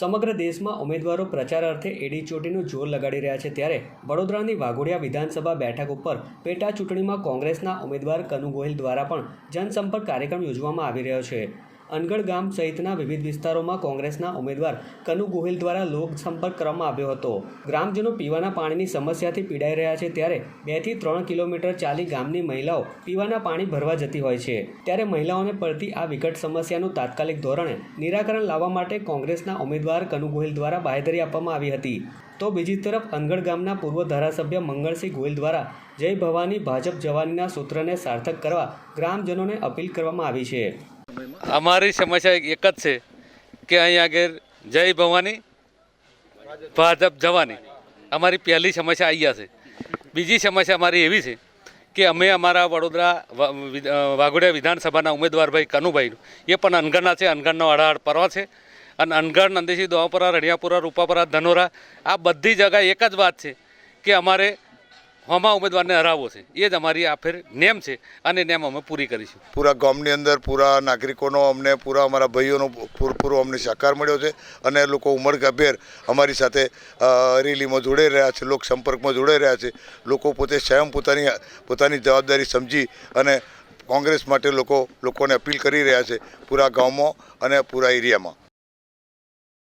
સમગ્ર દેશમાં ઉમેદવારો પ્રચાર અર્થે એડી ચોટીનું જોર લગાડી રહ્યા છે ત્યારે વડોદરાની વાઘોડિયા વિધાનસભા બેઠક ઉપર પેટા ચૂંટણીમાં કોંગ્રેસના ઉમેદવાર કનુ ગોહિલ દ્વારા પણ જનસંપર્ક કાર્યક્રમ યોજવામાં આવી રહ્યો છે. અનગઢ ગામ સહિતના વિવિધ વિસ્તારોમાં કોંગ્રેસના ઉમેદવાર કનુ ગોહિલ દ્વારા લોકસંપર્ક કરવામાં આવ્યો હતો. ગ્રામજનો પીવાના પાણીની સમસ્યાથી પીડાઈ રહ્યા છે ત્યારે બેથી ત્રણ કિલોમીટર ચાલી ગામની મહિલાઓ પીવાના પાણી ભરવા જતી હોય છે. ત્યારે મહિલાઓને પડતી આ વિકટ સમસ્યાનું તાત્કાલિક ધોરણે નિરાકરણ લાવવા માટે કોંગ્રેસના ઉમેદવાર કનુ ગોહિલ દ્વારા બાહેધરી આપવામાં આવી હતી. તો બીજી તરફ અનગઢ ગામના પૂર્વ ધારાસભ્ય મંગળસિંહ ગોહિલ દ્વારા જય ભવાની ભાજપ જવાનીના સૂત્રને સાર્થક કરવા ગ્રામજનોને અપીલ કરવામાં આવી છે. અમારી સમસ્યા એક જ છે કે અહીં આગળ જય ભવાની, ભાજપ જવાની. અમારી પહેલી સમસ્યા અહીંયા છે. બીજી સમસ્યા અમારી એવી છે કે અમે અમારા વડોદરા વાઘોડિયા વિધાનસભાના ઉમેદવારભાઈ કનુભાઈ, એ પણ અનગણના છે અનગણનો અઢાળ પર્વ છે. અને અનગણ નંદીસી દોવાપરા રણિયાપુરા, રૂપાપરા, ધનોરા, આ બધી જગા એક જ વાત છે કે અમારે હોમા ઉમેદવારને હરાવવો છે. એ જ અમારી આ ફેર નેમ છે. અને નેમ અમે પૂરી કરીશું. પૂરા ગામની અંદર પૂરા નાગરિકોનો અમને, પૂરા અમારા ભાઈઓનો પૂરપૂરો અમને સહકાર મળ્યો છે અને લોકો ઉમળકાભેર અમારી સાથે રેલીમાં જોડાઈ રહ્યા છે, લોક સંપર્કમાં જોડાઈ રહ્યા છે. લોકો પોતે સ્વયં પોતાની પોતાની જવાબદારી સમજી અને કોંગ્રેસ માટે લોકો, લોકોને અપીલ કરી રહ્યા છે. પૂરા ગામમાં અને પૂરા એરિયામાં.